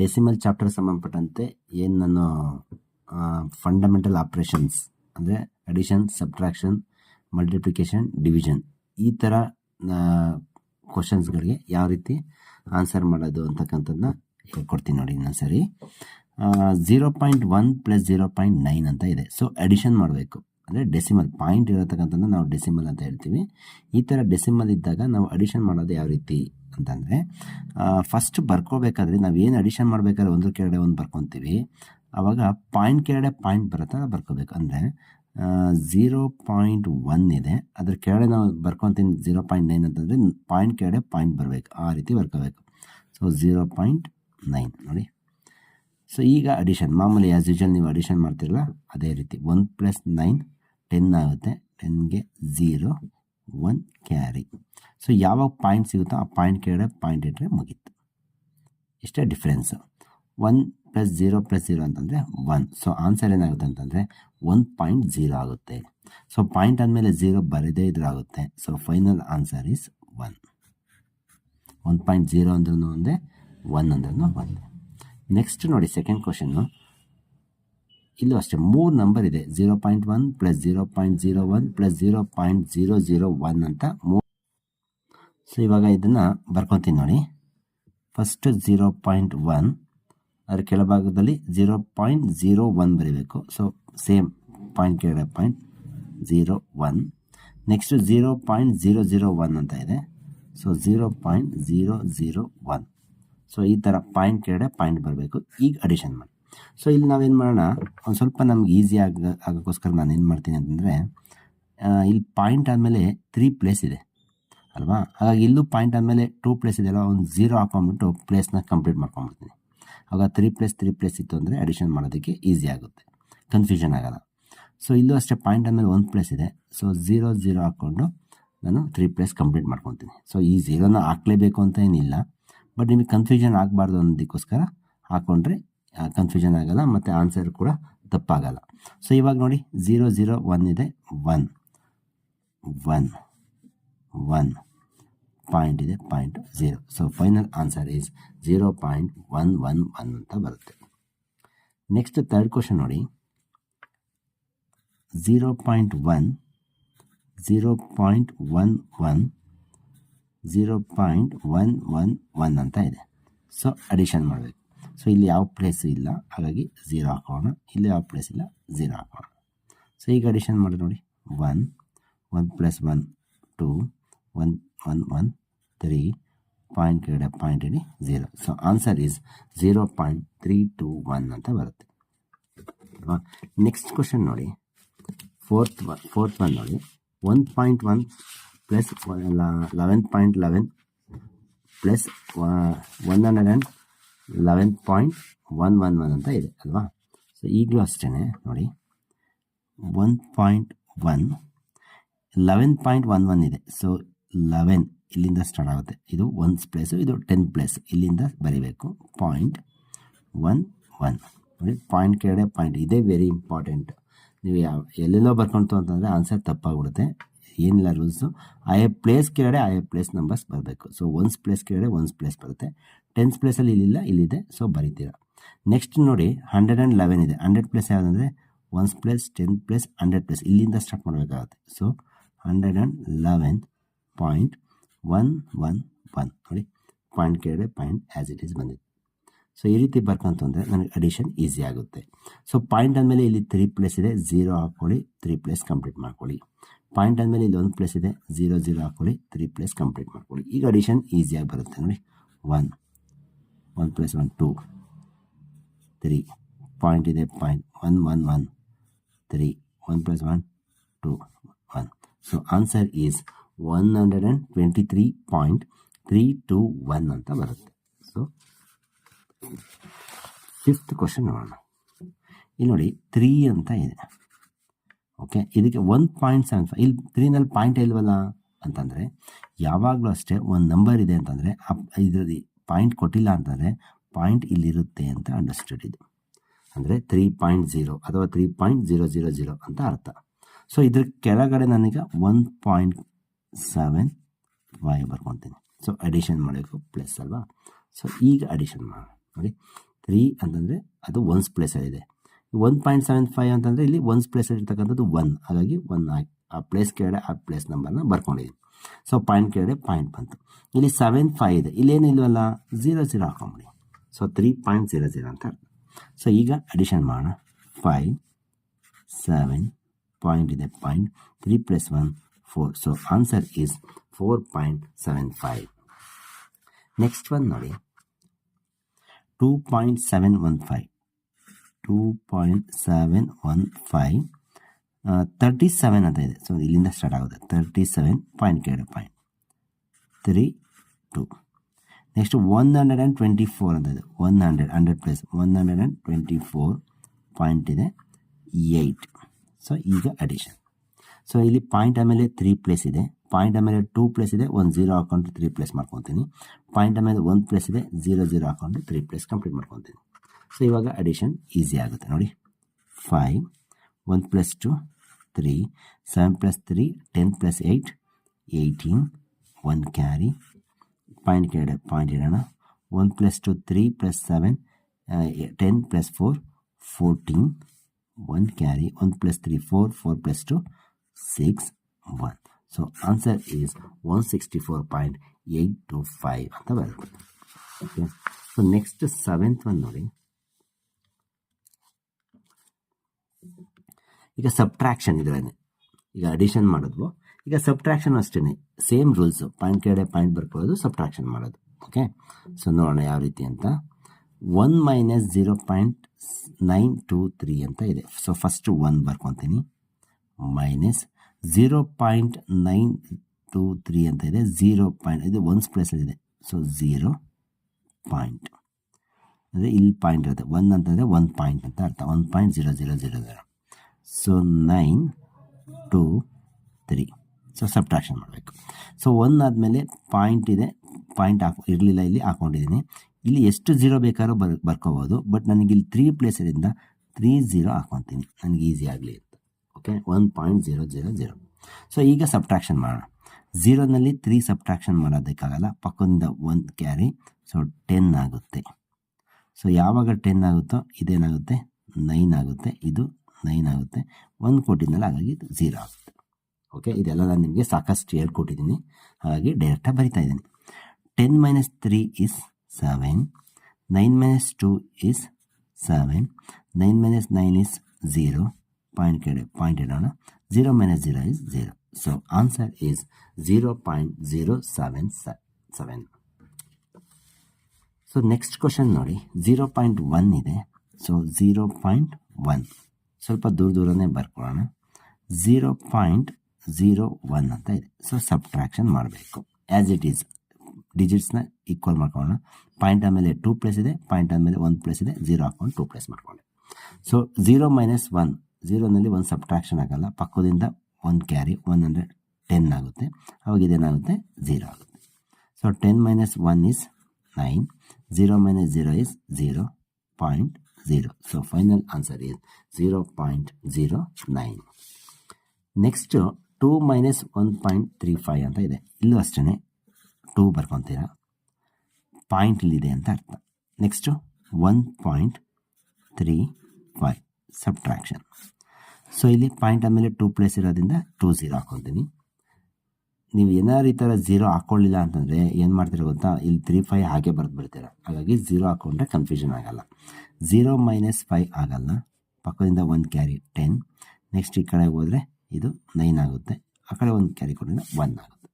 Decimal chapter ಸಂಬಂಧಪಟ್ಟಂತೆ ಏನು ನಾನು ಫಂಡಮೆಂಟಲ್ ಆಪ್ರೇಷನ್ಸ್ ಅಂದರೆ ಅಡಿಷನ್ ಸಬ್ಟ್ರಾಕ್ಷನ್ ಮಲ್ಟಿಪ್ಲಿಕೇಶನ್ ಡಿವಿಷನ್ ಈ ಥರ ಕ್ವಶನ್ಸ್ಗಳಿಗೆ ಯಾವ ರೀತಿ ಆನ್ಸರ್ ಮಾಡೋದು ಅಂತಕ್ಕಂಥದ್ದನ್ನ ಹೇಳ್ಕೊಡ್ತೀನಿ ನೋಡಿ ನಾನು ಸರಿ zero point one plus zero point nine ಅಂತ ಇದೆ. ಸೊ ಅಡಿಷನ್ ಮಾಡಬೇಕು. ಅಂದರೆ ಡೆಸಿಮಲ್ ಪಾಯಿಂಟ್ ಇರತಕ್ಕಂಥದ್ದು ನಾವು ಡೆಸಿಮಲ್ ಅಂತ ಹೇಳ್ತೀವಿ. ಈ ಥರ ಡೆಸಿಮಲ್ ಇದ್ದಾಗ ನಾವು ಅಡಿಷನ್ ಮಾಡೋದು ಯಾವ ರೀತಿ? ಅಂತಂದರೆ ಫಸ್ಟ್ ಬರ್ಕೋಬೇಕಾದ್ರೆ ನಾವು ಏನು ಅಡಿಷನ್ ಮಾಡಬೇಕಾದ್ರೆ ಒಂದು ಕೆಳಗಡೆ ಒಂದು ಬರ್ಕೊತೀವಿ. ಆವಾಗ ಪಾಯಿಂಟ್ ಕೆಳಗಡೆ ಪಾಯಿಂಟ್ ಬರುತ್ತೆ ಬರ್ಕೋಬೇಕು. ಅಂದರೆ ಝೀರೋ ಪಾಯಿಂಟ್ ಒನ್ ಇದೆ. ಅದ್ರ ಕೆಳಗಡೆ ನಾವು ಬರ್ಕೊತೀನಿ ಝೀರೋ ಪಾಯಿಂಟ್ ನೈನ್ ಅಂತಂದರೆ ಪಾಯಿಂಟ್ ಕೆಳಗಡೆ ಪಾಯಿಂಟ್ ಬರಬೇಕು. ಆ ರೀತಿ ಬರ್ಕೋಬೇಕು. ಸೊ ಝೀರೋ ಪಾಯಿಂಟ್ ನೈನ್ ನೋಡಿ. ಸೊ ಈಗ ಅಡಿಷನ್ ಮಾಮೂಲಿ ಆ್ಯಸ್ ಯೂಶಲ್ ನೀವು ಅಡಿಷನ್ ಮಾಡ್ತಿರಲ್ಲ, ಅದೇ ರೀತಿ. ಒನ್ ಪ್ಲಸ್ ನೈನ್ ಟೆನ್ ಆಗುತ್ತೆ. ಟೆನ್ಗೆ ಝೀರೋ ಒನ್ ಕ್ಯಾರಿ ಸೊ ಯಾವಾಗ ಪಾಯಿಂಟ್ ಸಿಗುತ್ತೋ ಆ ಪಾಯಿಂಟ್ ಕೆಳಗಡೆ ಪಾಯಿಂಟ್ ಇಟ್ಟರೆ ಮುಗೀತು. ಇಷ್ಟೇ difference one plus zero plus zero ಅಂತಂದರೆ ಒನ್ ಸೊ ಆನ್ಸರ್ ಏನಾಗುತ್ತೆ ಅಂತಂದರೆ ಒನ್ ಪಾಯಿಂಟ್ ಜೀರೋ ಆಗುತ್ತೆ. ಸೊ ಪಾಯಿಂಟ್ ಆದಮೇಲೆ ಝೀರೋ ಬರದೇ ಇದ್ರಾಗುತ್ತೆ. So final answer is one one point zero ಅಂದ್ರೂ ಒಂದೇ ಒನ್ ಅಂದ್ರೂ ಒಂದೇ. ನೆಕ್ಸ್ಟ್ ನೋಡಿ ಸೆಕೆಂಡ್ ಕ್ವಶನ್ನು ಇಲ್ಲೂ ಅಷ್ಟೇ, ಮೂರು ನಂಬರ್ ಇದೆ zero point one plus zero point zero one plus zero point zero zero one ಅಂತ ಮೂರು ಸೊ ಇವಾಗ ಇದನ್ನು ಬರ್ಕೊತೀನಿ ನೋಡಿ. ಫಸ್ಟ್ ಜೀರೋ ಪಾಯಿಂಟ್ ಒನ್ ಅದರ ಕೆಳಭಾಗದಲ್ಲಿ ಜೀರೋ ಪಾಯಿಂಟ್ ಜೀರೋ ಒನ್ ಬರೀಬೇಕು. ಸೊ ಸೇಮ್ ಪಾಯಿಂಟ್ ಕೆಳಗಡೆ point zero one next zero point zero zero one ಅಂತ ಇದೆ. So zero point zero zero one so ಈ ಥರ ಪಾಯಿಂಟ್ ಕೆಳಗಡೆ ಪಾಯಿಂಟ್ ಬರಬೇಕು. ಈಗ ಅಡಿಷನ್ ಮಾಡಿ. ಸೊ ಇಲ್ಲಿ ನಾವೇನು ಮಾಡೋಣ? ಒಂದು ಸ್ವಲ್ಪ ನಮ್ಗೆ ಈಸಿ ಆಗ, ಆಗೋಕ್ಕೋಸ್ಕರ ನಾನು ಏನು ಮಾಡ್ತೀನಿ ಅಂತಂದರೆ ಇಲ್ಲಿ ಪಾಯಿಂಟ್ ಆದಮೇಲೆ ತ್ರೀ ಪ್ಲೇಸ್ ಇದೆ, ಅಲ್ವಾ? ಹಾಗಾಗಿ ಇಲ್ಲೂ ಪಾಯಿಂಟ್ ಆದಮೇಲೆ ಟೂ ಪ್ಲೇಸ್ ಇದೆಯಲ್ಲ, ಒಂದು ಝೀರೋ ಹಾಕೊಂಡ್ಬಿಟ್ಟು ಪ್ಲೇಸ್ನ ಕಂಪ್ಲೀಟ್ ಮಾಡ್ಕೊಂಡ್ಬಿಡ್ತೀನಿ. ಆಗ ತ್ರೀ ಪ್ಲೇಸ್ ತ್ರೀ ಪ್ಲೇಸ್ ಇತ್ತು ಅಂದರೆ ಅಡಿಷನ್ ಮಾಡೋದಕ್ಕೆ ಈಸಿ ಆಗುತ್ತೆ. ಕನ್ಫ್ಯೂಷನ್ ಆಗೋಲ್ಲ. ಸೊ ಇಲ್ಲೂ ಅಷ್ಟೇ ಪಾಯಿಂಟ್ ಆದಮೇಲೆ ಒಂದು ಪ್ಲೇಸ್ ಇದೆ. ಸೊ ಝೀರೋ ಝೀರೋ ಹಾಕ್ಕೊಂಡು ನಾನು ತ್ರೀ ಪ್ಲೇಸ್ ಕಂಪ್ಲೀಟ್ ಮಾಡ್ಕೊತೀನಿ. ಸೊ ಈ ಝೀರೋನ ಹಾಕ್ಲೇಬೇಕು ಅಂತ ಏನಿಲ್ಲ. ಬಟ್ ನಿಮಗೆ ಕನ್ಫ್ಯೂಷನ್ ಆಗಬಾರ್ದು ಅನ್ನೋದಕ್ಕೋಸ್ಕರ ಹಾಕ್ಕೊಂಡ್ರೆ ಕನ್ಫ್ಯೂಷನ್ ಆಗಲ್ಲ, ಮತ್ತು ಆನ್ಸರ್ ಕೂಡ ತಪ್ಪಾಗಲ್ಲ. ಸೊ ಇವಾಗ ನೋಡಿ ಝೀರೋ ಝೀರೋ ಒನ್ ಇದೆ ಒನ್ ಒನ್ ಒನ್ ಪಾಯಿಂಟ್ ಇದೆ point zero so final answer is zero point one one one ಅಂತ ಬರುತ್ತೆ. ನೆಕ್ಸ್ಟ್ ತರ್ಡ್ ಕ್ವಶನ್ ನೋಡಿ. Zero point one zero point one one zero point one one one ಅಂತ ಇದೆ. So addition ಮಾಡಬೇಕು. So ಇಲ್ಲಿ ಯಾವ place ಇಲ್ಲ. ಹಾಗಾಗಿ ಝೀರೋ ಹಾಕೋಣ. ಇಲ್ಲಿ ಯಾವ ಪ್ಲೇಸ್ ಇಲ್ಲ ಝೀರೋ ಹಾಕೋಣ. ಸೊ ಈಗ ಅಡಿಷನ್ ಮಾಡಿ ನೋಡಿ. One one plus one two one one one three point ಕೆಳಗಡೆ point ED zero so answer is zero point three two one ಅಂತ ಬರುತ್ತೆ. ನೆಕ್ಸ್ಟ್ ಕ್ವಶನ್ ನೋಡಿ. ಫೋರ್ತ್ ಒನ್ ಫೋರ್ತ್ ಒನ್ ನೋಡಿ. One point one plus eleven point eleven plus one hundred and eleven point one one one ಅಂತ ಇದೆ, ಅಲ್ವಾ? So ಈಗಲೂ ಅಷ್ಟೇ ನೋಡಿ. One point one eleven point one one ಇದೆ. ಸೊ ಲೆವೆನ್ ಇಲ್ಲಿಂದ ಸ್ಟಾರ್ಟ್ ಆಗುತ್ತೆ. ಇದು ಒನ್ಸ್ ಪ್ಲೇಸು ಇದು ಟೆನ್ ಪ್ಲೇಸ್ ಇಲ್ಲಿಂದ ಬರೀಬೇಕು. ಪಾಯಿಂಟ್ ಒನ್ ಒನ್ ನೋಡಿ ಪಾಯಿಂಟ್ ಕೆಳಗಡೆ ಪಾಯಿಂಟ್ ಇದೇ ವೆರಿ ಇಂಪಾರ್ಟೆಂಟ್ ನೀವು ಯಾವ, ಎಲ್ಲೆಲ್ಲೋ ಬರ್ಕೊಂತು ಅಂತಂದರೆ ಆನ್ಸರ್ ತಪ್ಪಾಗ್ಬಿಡುತ್ತೆ. ಏನಿಲ್ಲ ರೂಲ್ಸು ಆಯಾ ಪ್ಲೇಸ್ ಕೆಳಗಡೆ ಆಯಾ ಪ್ಲೇಸ್ ನಂಬರ್ಸ್ ಬರಬೇಕು. ಸೊ ಒನ್ಸ್ ಪ್ಲೇಸ್ ಕೆಳಗಡೆ ಒನ್ಸ್ ಪ್ಲೇಸ್ ಬರುತ್ತೆ. ಟೆನ್ಸ್ ಪ್ಲೇಸಲ್ಲಿ ಇಲ್ಲಿಲ್ಲ, ಇಲ್ಲಿದೆ. ಸೊ ಬರಿತೀರ. ನೆಕ್ಸ್ಟ್ ನೋಡಿ ಹಂಡ್ರೆಡ್ ಆ್ಯಂಡ್ ಲೆವೆನ್ ಇದೆ. ಹಂಡ್ರೆಡ್ ಪ್ಲೇಸ್ ಯಾವುದಂದ್ರೆ ones place ten plus hundred place ಇಲ್ಲಿಂದ ಸ್ಟಾರ್ಟ್ ಮಾಡಬೇಕಾಗುತ್ತೆ. So hundred and eleven point one one one ನೋಡಿ ಪಾಯಿಂಟ್ ಕೆಳಗಡೆ ಪಾಯಿಂಟ್ ಆ್ಯಸ್ ಇಟ್ ಈಸ್ ಬಂದಿದೆ. ಸೊ ಈ ರೀತಿ ಬರ್ಕಂತಂದರೆ ನನಗೆ ಅಡಿಷನ್ ಈಸಿ ಆಗುತ್ತೆ. ಸೊ ಪಾಯಿಂಟ್ ಆದಮೇಲೆ ಇಲ್ಲಿ ತ್ರೀ ಪ್ಲೇಸ್ ಇದೆ. ಝೀರೋ ಹಾಕ್ಕೊಳ್ಳಿ ತ್ರೀ ಪ್ಲೇಸ್ ಕಂಪ್ಲೀಟ್ ಮಾಡ್ಕೊಳ್ಳಿ. ಪಾಯಿಂಟ್ ಆದಮೇಲೆ ಇಲ್ಲಿ ಒಂದು ಪ್ಲೇಸ್ ಇದೆ. ಝೀರೋ ಝೀರೋ ಹಾಕ್ಕೊಳ್ಳಿ ತ್ರೀ ಪ್ಲೇಸ್ ಕಂಪ್ಲೀಟ್ ಮಾಡ್ಕೊಳ್ಳಿ. ಈಗ ಅಡಿಷನ್ ಈಸಿಯಾಗಿ ಬರುತ್ತೆ ನೋಡಿ. One one plus one two three point ಇದೆ point one one one three one plus one two one so answer is one hundred and twenty three point three two one ಅಂತ ಬರುತ್ತೆ. So fifth question ನೋಡೋಣ. ಇಲ್ಲಿ ನೋಡಿ three ಅಂತ ಇದೆ. Okay ಇದಕ್ಕೆ ಒಂದು ಪಾಯಿಂಟ್ ಸೆವೆನ್ ಫೈವ್ ಇಲ್ಲಿ ತ್ರೀನಲ್ಲಿ ಪಾಯಿಂಟ್ ಇಲ್ವಲ್ಲ ಅಂತಂದರೆ, ಯಾವಾಗಲೂ ಅಷ್ಟೇ ಒಂದು ನಂಬರ್ ಇದೆ ಅಂತಂದರೆ ಇದರಲ್ಲಿ ಪಾಯಿಂಟ್ ಕೊಟ್ಟಿಲ್ಲ ಅಂತಂದರೆ ಪಾಯಿಂಟ್ ಇಲ್ಲಿರುತ್ತೆ ಅಂತ ಅಂಡರ್ಸ್ಟ್ಯಾಂಡ್ ಇದು. ಅಂದರೆ ತ್ರೀ ಪಾಯಿಂಟ್ ಜೀರೋ ಅಥವಾ three point zero zero zero ಅಂತ ಅರ್ಥ. ಸೊ ಇದ್ರ ಕೆಳಗಡೆ ನನಗೆ ಒನ್ ಪಾಯಿಂಟ್ ಸೆವೆನ್ ವೈ ಬರ್ಕೊತೀನಿ. ಸೊ ಅಡಿಷನ್ ಮಾಡಬೇಕು ಪ್ಲಸ್ ಅಲ್ವಾ? ಸೊ ಈಗ ಅಡಿಷನ್ ಮಾಡೋಣ. ನೋಡಿ ತ್ರೀ ಅಂತಂದರೆ ಅದು ಒನ್ಸ್ ಪ್ಲೇಸಲ್ಲಿದೆ ಒನ್ ಪಾಯಿಂಟ್ ಸೆವೆನ್ ಫೈವ್ ಅಂತಂದರೆ ಇಲ್ಲಿ ಒನ್ಸ್ ಪ್ಲೇಸಲ್ಲಿ ಇರ್ತಕ್ಕಂಥದ್ದು ಒನ್ ಹಾಗಾಗಿ ಒನ್ ಆ ಪ್ಲೇಸ್ ಕೆಳಗಡೆ ಆ ಪ್ಲೇಸ್ ನಂಬರ್ನ ಬರ್ಕೊಂಡಿದ್ದೀನಿ. ಸೊ ಪಾಯಿಂಟ್ ಕೇಳಿದ್ರೆ ಪಾಯಿಂಟ್ ಬಂತು. ಇಲ್ಲಿ ಸೆವೆನ್ ಫೈವ್ ಇದೆ. ಇಲ್ಲೇನು ಇಲ್ವಲ್ಲ? Zero zero ಹಾಕೊಂಬಿಡಿ. So three point zero zero ಅಂತ ಸೊ ಈಗ ಅಡಿಷನ್ ಮಾಡೋಣ. ಫೈವ್ ಸೆವೆನ್ ಪಾಯಿಂಟ್ ಇದೆ point three plus one four so answer is four point seven five next one ನೋಡಿ. Two point seven one five two point seven one five thirty seven ಅಂತ ಇದೆ. So ಇಲ್ಲಿಂದ start ಆಗುತ್ತೆ. Thirty seven point ಕೆಳಗಡೆ point three two next one hundred and twenty four ಅಂತ ಇದೆ. One hundred hundred plus one hundred and twenty four point ಇದೆ. Eight so ಈಗ addition so ಇಲ್ಲಿ ಪಾಯಿಂಟ್ ಆಮೇಲೆ ತ್ರೀ ಪ್ಲೇಸ್ ಇದೆ. ಪಾಯಿಂಟ್ ಆಮೇಲೆ ಟೂ ಪ್ಲೇಸ್ ಇದೆ. ಒಂದು ಝೀರೋ ಹಾಕೊಂಡು ತ್ರೀ ಪ್ಲೇಸ್ ಮಾಡ್ಕೊತೀನಿ. ಪಾಯಿಂಟ್ ಆಮೇಲೆ ಒಂದು ಪ್ಲೇಸ್ ಇದೆ. ಝೀರೋ ಝೀರೋ ಹಾಕೊಂಡು ತ್ರೀ ಪ್ಲಸ್ ಕಂಪ್ಲೀಟ್ ಮಾಡ್ಕೊತೀನಿ. ಸೊ ಇವಾಗ ಅಡಿಷನ್ ಈಸಿ ಆಗುತ್ತೆ. ನೋಡಿ. Five one plus two three seven plus three ten plus eight eighteen one carry point ಕೆಳಗಡೆ ಪಾಯಿಂಟ್ ಇಡೋಣ one plus two three plus seven ten plus four fourteen one carry one plus three four four plus two six one so answer is one sixty four point eight two five ಅಂತ ಬರುತ್ತೆ okay so next seventh one ನೋಡಿ ಈಗ subtraction ಇದರೇ ಈಗ addition ಮಾಡಿದ್ವು. ಈಗ subtraction ಅಷ್ಟೇ same rules point ಕೆಳಗಡೆ ಪಾಯಿಂಟ್ ಬರ್ಕೊಳ್ಳೋದು ಸಬ್ಟ್ರಾಕ್ಷನ್ ಮಾಡೋದು. ಓಕೆ ಸೊ ನೋಡೋಣ ಯಾವ ರೀತಿ ಅಂತ. One minus zero point nine two three ಅಂತ ಇದೆ. So first one ಬರ್ಕೊತೀನಿ. Minus zero point nine two three ಅಂತ ಇದೆ. ಝೀರೋ ಪಾಯಿಂಟ್ ಇದು ಒನ್ಸ್ ಪ್ಲೇಸಲ್ಲಿದೆ ಸೊ ಝೀರೋ ಪಾಯಿಂಟ್ ಅಂದರೆ ಇಲ್ಲಿ ಪಾಯಿಂಟ್ ಇರುತ್ತೆ. ಒನ್ ಅಂತಂದರೆ ಒನ್ ಪಾಯಿಂಟ್ ಅಂತ ಅರ್ಥ. One point zero zero zero zero so nine two three so subtraction ಮಾಡಬೇಕು. ಸೊ ಒನ್ ಆದಮೇಲೆ ಪಾಯಿಂಟ್ ಇದೆ. ಪಾಯಿಂಟ್ ಹಾಕ್, ಇರಲಿಲ್ಲ ಇಲ್ಲಿ, ಹಾಕೊಂಡಿದ್ದೀನಿ. ಇಲ್ಲಿ ಎಷ್ಟು ಜೀರೋ ಬೇಕಾದ್ರೂ ಬರ್, ಬರ್ಕೋಬೋದು. ಬಟ್ ನನಗೆ ಇಲ್ಲಿ ತ್ರೀ ಪ್ಲೇಸರಿಂದ ತ್ರೀ ಜೀರೋ ಹಾಕ್ಕೊತೀನಿ ನನಗೆ ಈಸಿ ಆಗಲಿ ಅಂತ. Okay one point zero zero zero so ಈಗ ಸಬ್ಟ್ರಾಕ್ಷನ್ ಮಾಡೋಣ. ಝೀರೋನಲ್ಲಿ ತ್ರೀ ಸಬ್ಟ್ರಾಕ್ಷನ್ ಮಾಡೋದಕ್ಕಾಗಲ್ಲ. ಪಕ್ಕದಿಂದ ಒಂದು ಕ್ಯಾರಿ ಸೊ ಟೆನ್ ಆಗುತ್ತೆ. ಸೊ ಯಾವಾಗ ಟೆನ್ ಆಗುತ್ತೋ, ಇದೇನಾಗುತ್ತೆ? ನೈನ್ ಆಗುತ್ತೆ. ಇದು ನೈನ್ ಆಗುತ್ತೆ. ಒಂದು ಕೊಟ್ಟಿದ್ನಲ್ಲ ಹಾಗಾಗಿ ಇದು ಝೀರೋ ಆಗುತ್ತೆ. ಓಕೆ ಇದೆಲ್ಲ ನಾನು ನಿಮಗೆ ಸಾಕಷ್ಟು ಹೇಳ್ಕೊಟ್ಟಿದ್ದೀನಿ. ಹಾಗಾಗಿ ಡೈರೆಕ್ಟಾಗಿ ಬರಿತಾ ಇದ್ದೀನಿ. Ten minus three is seven nine minus two is seven nine minus nine is zero point ಕೆಡೆ point ಇಡೋಣ zero minus zero is zero so answer is zero point zero seven seven so next question ನೋಡಿ. Zero point one ಇದೆ. So zero point one ಸ್ವಲ್ಪ ದೂರ ದೂರನೇ ಬರ್ಕೊಳ್ಳೋಣ. Zero point zero one ಅಂತ ಇದೆ. So subtraction ಮಾಡಬೇಕು. ಆ್ಯಸ್ ಇಟ್ ಈಸ್ ಡಿಜಿಟ್ಸ್ನ ಈಕ್ವಲ್ ಮಾಡ್ಕೊಳ್ಳೋಣ. ಪಾಯಿಂಟ್ ಆದಮೇಲೆ ಟೂ ಪ್ಲೇಸ್ ಇದೆ. ಪಾಯಿಂಟ್ ಆದಮೇಲೆ ಒಂದು ಪ್ಲೇಸ್ ಇದೆ. ಝೀರೋ ಹಾಕೊಂಡು ಟೂ ಪ್ಲೇಸ್ ಮಾಡ್ಕೊಂಡೆ ಸೊ ಝೀರೋ ಮೈನಸ್ ಒನ್ ಝೀರೋನಲ್ಲಿ ಒಂದು ಸಬ್ಟ್ರಾಕ್ಷನ್ ಆಗಲ್ಲ. ಪಕ್ಕದಿಂದ ಒಂದು ಕ್ಯಾರಿ ಒನ್ ಹಂಡ್ರೆಡ್ ಟೆನ್ ಆಗುತ್ತೆ. ಅವಾಗ ಇದೇನಾಗುತ್ತೆ? ಝೀರೋ ಆಗುತ್ತೆ. So ten minus one is nine zero minus zero is zero point zero So final answer is zero point zero nine next two minus one point three five ಅಂತ ಇದೆ. ಇಲ್ಲೂ ಅಷ್ಟೇ two ಬರ್ಕೊತೀರ? Point ಇಲ್ಲಿದೆ ಅಂತ ಅರ್ಥ. Next one point three five subtraction so ಇಲ್ಲಿ point ಆದಮೇಲೆ two place ಇರೋದ್ರಿಂದ ಟೂ ಝೀರೋ ಹಾಕೊತೀನಿ. ನೀವು ಏನಾರು ಈ ಥರ ಝೀರೋ ಹಾಕ್ಕೊಳ್ಳಿಲ್ಲ ಅಂತಂದರೆ ಏನು ಮಾಡ್ತೀರ ಗೊತ್ತಾ? ಇಲ್ಲಿ ತ್ರೀ ಫೈವ್ ಹಾಗೆ ಬರೆದು ಬಿಡ್ತೀರ ಹಾಗಾಗಿ ಝೀರೋ ಹಾಕ್ಕೊಂಡ್ರೆ ಕನ್ಫ್ಯೂಷನ್ ಆಗಲ್ಲ. ಝೀರೋ ಮೈನಸ್ ಫೈವ್ ಆಗಲ್ಲ. ಪಕ್ಕದಿಂದ ಒಂದು ಕ್ಯಾರಿ ಟೆನ್ ನೆಕ್ಸ್ಟ್ ಈ ಕಡೆ ಹೋದರೆ ಇದು ನೈನ್ ಆಗುತ್ತೆ. ಆ ಕಡೆ ಒಂದು ಕ್ಯಾರಿ ಕೊಟ್ಟಿಂದ ಒನ್ ಆಗುತ್ತೆ.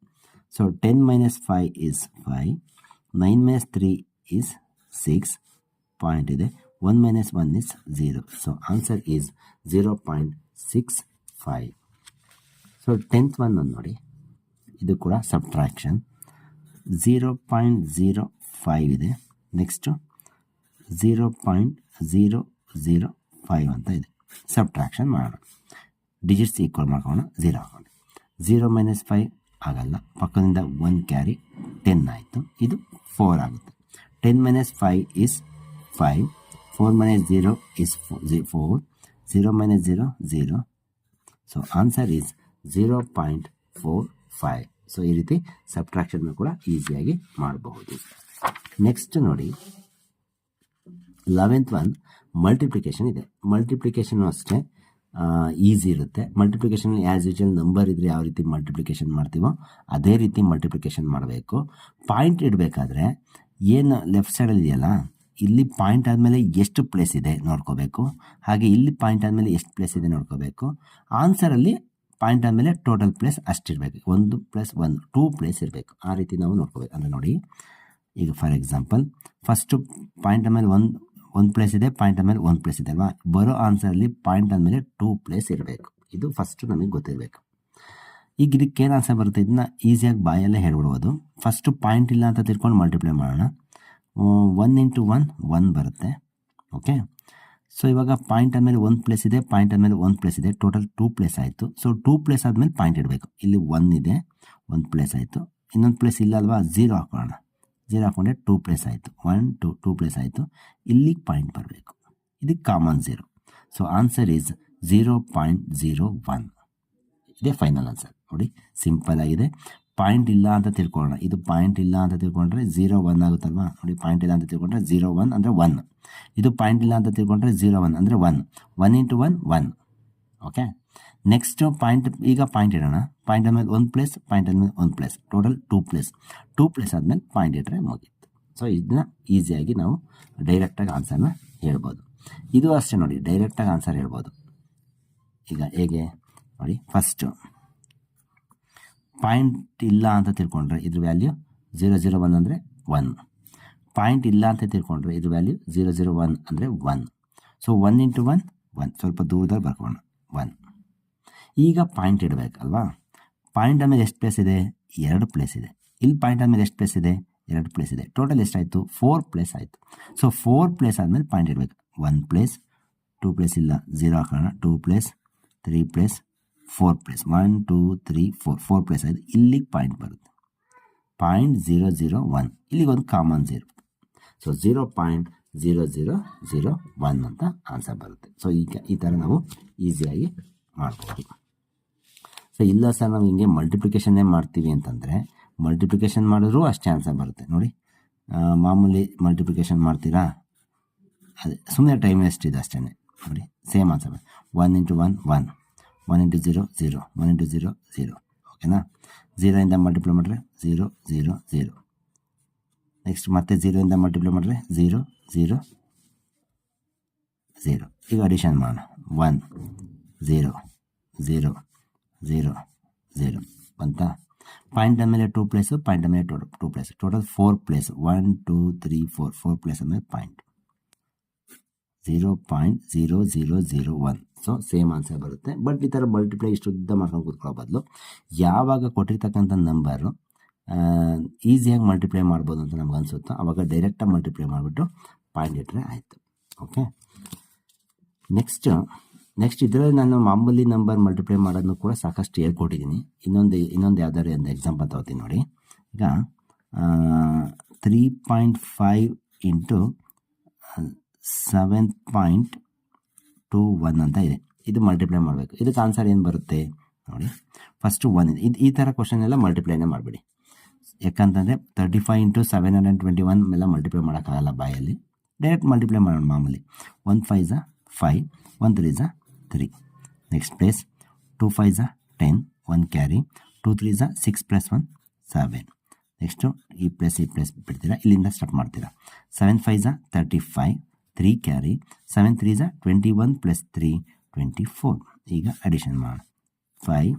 So ten minus five is five nine minus three is six point ಇದೆ. One minus one is zero so answer is zero point six five so tenth one ನೋಡಿ. ಇದು ಕೂಡ subtraction zero point zero five ಇದೆ. Next zero point zero zero five ಅಂತ ಇದೆ. Subtraction ಮಾಡೋಣ. Digits equal ಮಾಡ್ಕೊಳ್ಳೋಣ. Zero ಹಾಕೊಂಡು ಝೀರೋ ಮೈನಸ್ ಫೈವ್ ಆಗಲ್ಲ. ಪಕ್ಕದಿಂದ ಒನ್ ಕ್ಯಾರಿ ಟೆನ್ ಆಯಿತು. ಇದು ಫೋರ್ ಆಗುತ್ತೆ. Ten minus five is five four minus zero is four zero minus zero zero so answer is zero point four five so ಈ ರೀತಿ subtraction ಕೂಡ ಈಸಿಯಾಗಿ ಮಾಡಬಹುದು. ನೆಕ್ಸ್ಟ್ ನೋಡಿ ಲೆವೆಂತ್ ಒನ್ ಮಲ್ಟಿಪ್ಲಿಕೇಶನ್ ಇದೆ. ಮಲ್ಟಿಪ್ಲಿಕೇಶನ್ ಅಷ್ಟೇ ಈಸಿ ಇರುತ್ತೆ. ಮಲ್ಟಿಪ್ಲಿಕೇಶನ್ ಆ್ಯಸ್ ಯೂಶಲ್ ನಂಬರ್ ಇದ್ದರೆ ಯಾವ ರೀತಿ ಮಲ್ಟಿಪ್ಲಿಕೇಶನ್ ಮಾಡ್ತೀವೋ, ಅದೇ ರೀತಿ ಮಲ್ಟಿಪ್ಲಿಕೇಶನ್ ಮಾಡಬೇಕು. ಪಾಯಿಂಟ್ ಇಡಬೇಕಾದ್ರೆ, ಏನು ಲೆಫ್ಟ್ ಸೈಡಲ್ಲಿ ಇದೆಯಲ್ಲ, ಇಲ್ಲಿ ಪಾಯಿಂಟ್ ಆದಮೇಲೆ ಎಷ್ಟು ಪ್ಲೇಸ್ ಇದೆ ನೋಡ್ಕೋಬೇಕು. ಹಾಗೆ ಇಲ್ಲಿ ಪಾಯಿಂಟ್ ಆದಮೇಲೆ ಎಷ್ಟು ಪ್ಲೇಸ್ ಇದೆ ನೋಡ್ಕೋಬೇಕು. ಆನ್ಸರಲ್ಲಿ ಪಾಯಿಂಟ್ ಆದಮೇಲೆ ಟೋಟಲ್ ಪ್ಲೇಸ್ ಅಷ್ಟಿರಬೇಕು ಒಂದು ಪ್ಲಸ್ ಒಂದು ಟೂ ಪ್ಲೇಸ್ ಇರಬೇಕು. ಆ ರೀತಿ ನಾವು ನೋಡ್ಕೋಬೇಕು. ಅಂದರೆ ನೋಡಿ, ಈಗ ಫಾರ್ ಎಕ್ಸಾಂಪಲ್ ಫಸ್ಟು ಪಾಯಿಂಟ್ ಆದಮೇಲೆ ಒಂದು ಒಂದು ಪ್ಲೇಸ್ ಇದೆ ಪಾಯಿಂಟ್ ಆದಮೇಲೆ ಒಂದು ಪ್ಲೇಸ್ ಇದೆ ಅಲ್ವಾ? ಬರೋ ಆನ್ಸರಲ್ಲಿ ಪಾಯಿಂಟ್ ಆದಮೇಲೆ ಟೂ ಪ್ಲೇಸ್ ಇರಬೇಕು. ಇದು ಫಸ್ಟು ನಮಗೆ ಗೊತ್ತಿರಬೇಕು. ಈಗ ಇದಕ್ಕೆ ಏನು ಆನ್ಸರ್ ಬರುತ್ತೆ? ಇದನ್ನ ಈಸಿಯಾಗಿ ಬಾಯಲ್ಲೇ ಹೇಳ್ಬಿಡ್ಬೋದು. ಫಸ್ಟು ಪಾಯಿಂಟ್ ಇಲ್ಲ ಅಂತ ತಿಳ್ಕೊಂಡು ಮಲ್ಟಿಪ್ಲೈ ಮಾಡೋಣ. ಒನ್ ಇಂಟು ಒನ್ ಒನ್ ಬರುತ್ತೆ. ಓಕೆ ಸೊ ಇವಾಗ ಪಾಯಿಂಟ್ ಆದಮೇಲೆ ಒಂದು ಪ್ಲೇಸ್ ಇದೆ ಪಾಯಿಂಟ್ ಆದಮೇಲೆ ಒಂದು ಪ್ಲೇಸ್ ಇದೆ. ಟೋಟಲ್ ಟೂ ಪ್ಲೇಸ್ ಆಯಿತು. ಸೊ ಟೂ ಪ್ಲೇಸ್ ಆದಮೇಲೆ ಪಾಯಿಂಟ್ ಇಡಬೇಕು. ಇಲ್ಲಿ ಒನ್ ಇದೆ ಒಂದು ಪ್ಲೇಸ್ ಆಯಿತು. ಇನ್ನೊಂದು ಪ್ಲೇಸ್ ಇಲ್ಲ ಅಲ್ವಾ? ಝೀರೋ ಹಾಕೋಣ. ಝೀರೋ ಹಾಕೊಂಡ್ರೆ ಟೂ ಪ್ಲೇಸ್ ಆಯಿತು. ಒನ್ ಟೂ ಟೂ ಪ್ಲೇಸ್ ಆಯಿತು. ಇಲ್ಲಿಗೆ ಪಾಯಿಂಟ್ ಬರಬೇಕು. ಇದಕ್ಕೆ common zero so answer is zero point zero one ಇದೇ ಫೈನಲ್ ಆನ್ಸರ್ ನೋಡಿ ಸಿಂಪಲ್ ಆಗಿದೆ. ಪಾಯಿಂಟ್ ಇಲ್ಲ ಅಂತ ತಿಳ್ಕೊಳ್ಳೋಣ. ಇದು ಪಾಯಿಂಟ್ ಇಲ್ಲ ಅಂತ ತಿಳ್ಕೊಂಡ್ರೆ ಝೀರೋ ಒನ್ ಆಗುತ್ತಲ್ವಾ? ನೋಡಿ, ಪಾಯಿಂಟ್ ಇಲ್ಲ ಅಂತ ತಿಳ್ಕೊಂಡ್ರೆ ಝೀರೋ ಒನ್ ಅಂದರೆ ಒನ್. ಇದು ಪಾಯಿಂಟ್ ಇಲ್ಲ ಅಂತ ತಿಳ್ಕೊಂಡ್ರೆ ಝೀರೋ ಒನ್ ಅಂದರೆ one. One into one one. Okay? Next point, ಈಗ ಪಾಯಿಂಟ್ ಇಡೋಣ. ಪಾಯಿಂಟ್ ಆದಮೇಲೆ ಒಂದು ಪ್ಲೇಸ್, ಪಾಯಿಂಟ್ ಆದಮೇಲೆ ಒಂದು place. Total two place. Two place ಆದಮೇಲೆ ಪಾಯಿಂಟ್ ಇಟ್ಟರೆ ಮುಗೀತು. ಸೊ ಇದನ್ನ ಈಸಿಯಾಗಿ ನಾವು ಡೈರೆಕ್ಟಾಗಿ ಆನ್ಸರ್ನ ಹೇಳ್ಬೋದು. ಇದು ಅಷ್ಟೇ ನೋಡಿ ಡೈರೆಕ್ಟಾಗಿ ಆನ್ಸರ್ ಹೇಳ್ಬೋದು. ಈಗ ಹೇಗೆ? ನೋಡಿ ಫಸ್ಟು ಪಾಯಿಂಟ್ ಇಲ್ಲ ಅಂತ ತಿಳ್ಕೊಂಡ್ರೆ ಇದ್ರ ವ್ಯಾಲ್ಯೂ ಝೀರೋ ಜೀರೋ ಒನ್ ಅಂದರೆ ಒನ್. ಪಾಯಿಂಟ್ ಇಲ್ಲ ಅಂತ ತಿಳ್ಕೊಂಡ್ರೆ ಇದ್ರ ವ್ಯಾಲ್ಯೂ ಝೀರೋ ಝೀರೋ ಒನ್ ಅಂದರೆ one. So one into one one. ಸ್ವಲ್ಪ ದೂರದಲ್ಲಿ ಬರ್ಕೋಣ. ಒನ್. ಈಗ ಪಾಯಿಂಟ್ ಇಡಬೇಕಲ್ವಾ ಪಾಯಿಂಟ್ ಆಮೇಲೆ ಎಷ್ಟು ಪ್ಲೇಸ್ ಇದೆ? ಎರಡು ಪ್ಲೇಸ್ ಇದೆ. ಇಲ್ಲಿ ಪಾಯಿಂಟ್ ಆದಮೇಲೆ ಎಷ್ಟು ಪ್ಲೇಸ್ ಇದೆ? ಎರಡು ಪ್ಲೇಸ್ ಇದೆ. ಟೋಟಲ್ ಎಷ್ಟಾಯಿತು? ಫೋರ್ ಪ್ಲೇಸ್ ಆಯಿತು. ಸೊ ಫೋರ್ ಪ್ಲೇಸ್ ಆದಮೇಲೆ ಪಾಯಿಂಟ್ ಇಡಬೇಕು. ಒನ್ ಪ್ಲೇಸ್ ಟೂ ಪ್ಲೇಸ್ ಇಲ್ಲ. ಝೀರೋ ಹಾಕೋಣ. Two place three place four place one two three four four place ಆಯಿತು. ಇಲ್ಲಿಗೆ ಪಾಯಿಂಟ್ ಬರುತ್ತೆ. ಪಾಯಿಂಟ್ ಝೀರೋ ಝೀರೋ ಒನ್ ಇಲ್ಲಿಗೆ ಒಂದು common zero so zero point zero zero zero one ಅಂತ answer ಬರುತ್ತೆ. So ಈಗ ಈ ಥರ ನಾವು ಈಸಿಯಾಗಿ ಮಾಡ್ಬೋದು. ಸೊ ಇಲ್ಲ ಸರ್ ನಾವು ಹಿಂಗೆ ಮಲ್ಟಿಪ್ಲಿಕೇಶನ್ನೇ ಮಾಡ್ತೀವಿ ಅಂತಂದರೆ ಮಲ್ಟಿಪ್ಲಿಕೇಶನ್ ಮಾಡಿದ್ರೂ ಅಷ್ಟೇ ಆನ್ಸರ್ ಬರುತ್ತೆ. ನೋಡಿ ಮಾಮೂಲಿ ಮಲ್ಟಿಪ್ಲಿಕೇಶನ್ ಮಾಡ್ತೀರಾ? ಅದೇ ಸುಮ್ಮನೆ ಟೈಮ್ ವೇಸ್ಟ್ ಇದೆ ಅಷ್ಟೇ ನೋಡಿ same answer one into one one one into zero zero one into zero zero ಓಕೆನಾ ಝೀರೋಯಿಂದ ಮಲ್ಟಿಪ್ಲೈ ಮಾಡಿದ್ರೆ ಝೀರೋ ಝೀರೋ ಝೀರೋ ನೆಕ್ಸ್ಟ್ ಮತ್ತೆ ಝೀರೋಯಿಂದ ಮಲ್ಟಿಪ್ಲೈ ಮಾಡಿದ್ರೆ ಝೀರೋ ಝೀರೋ ಝೀರೋ ಈಗ ಅಡಿಷನ್ ಮಾಡೋಣ. One zero zero zero zero ಬಂತಾ? ಪಾಯಿಂಟ್ ಆದಮೇಲೆ ಟೂ ಪ್ಲೇಸು ಪಾಯಿಂಟ್ ಆದಮೇಲೆ total two place total four place one two three four four place ಆದಮೇಲೆ point zero point zero zero zero one so same answer ಬರುತ್ತೆ. But ಈ ಥರ multiply ಇಷ್ಟು ಉದ್ದ ಮಾಡ್ಕೊಂಡು ಕೂತ್ಕೊಳ್ಳೋ ಬದಲು, ಯಾವಾಗ ಕೊಟ್ಟಿರ್ತಕ್ಕಂಥ ನಂಬರು ಈಸಿಯಾಗಿ ಮಲ್ಟಿಪ್ಲೈ ಮಾಡ್ಬೋದು ಅಂತ ನಮ್ಗೆ ಅನಿಸುತ್ತೋ ಆವಾಗ ಡೈರೆಕ್ಟಾಗಿ ಮಲ್ಟಿಪ್ಲೈ ಮಾಡಿಬಿಟ್ಟು ಪಾಯಿಂಟ್ ಇಟ್ಟರೆ ಆಯಿತು. ಓಕೆ ನೆಕ್ಸ್ಟ್ ನೆಕ್ಸ್ಟ್ ಇದರಲ್ಲಿ ನಾನು ಮಾಮೂಲಿ ನಂಬರ್ ಮಲ್ಟಿಪ್ಲೈ ಮಾಡೋದನ್ನು ಕೂಡ ಸಾಕಷ್ಟು ಹೇಳ್ಕೊಟ್ಟಿದ್ದೀನಿ. ಇನ್ನೊಂದು ಇನ್ನೊಂದು ಯಾವ್ದಾದ್ರು ಒಂದು ಎಕ್ಸಾಂಪಲ್ ತಗೋತೀನಿ ನೋಡಿ. ಈಗ three point five into seven point two one ಅಂತ ಇದೆ. ಇದು ಮಲ್ಟಿಪ್ಲೈ ಮಾಡಬೇಕು. ಇದಕ್ಕೆ ಆನ್ಸರ್ ಏನು ಬರುತ್ತೆ? ನೋಡಿ. ಫಸ್ಟು ಒನ್ ಇದೆ. ಇದು ಈ ಥರ ಕ್ವಶನ್ ಎಲ್ಲ ಮಲ್ಟಿಪ್ಲೈನೇ ಮಾಡಿಬಿಡಿ. ಯಾಕಂತಂದರೆ thirty five into seven hundred twenty one ಎಲ್ಲ ಮಲ್ಟಿಪ್ಲೈ ಮಾಡೋಕ್ಕಾಗಲ್ಲ ಬಾಯಲ್ಲಿ. ಡೈರೆಕ್ಟ್ ಮಲ್ಟಿಪ್ಲೈ ಮಾಡೋಣ ಮಾಮೂಲಿ. ಒನ್ ಫೈವ್ ಝ five one three ಝ three next place two five ಝ ten one carry two three ಝ six plus one seven next ಈ ಪ್ಲೇಸ್ ಈ place ಬಿಡ್ತೀರಾ? ಇಲ್ಲಿಂದ ಸ್ಟಾರ್ಟ್ ಮಾಡ್ತೀರಾ? Seven five ಝ thirty five three carry seven three twenty one plus three twenty four ಈಗ addition ಮಾಡಿ. Five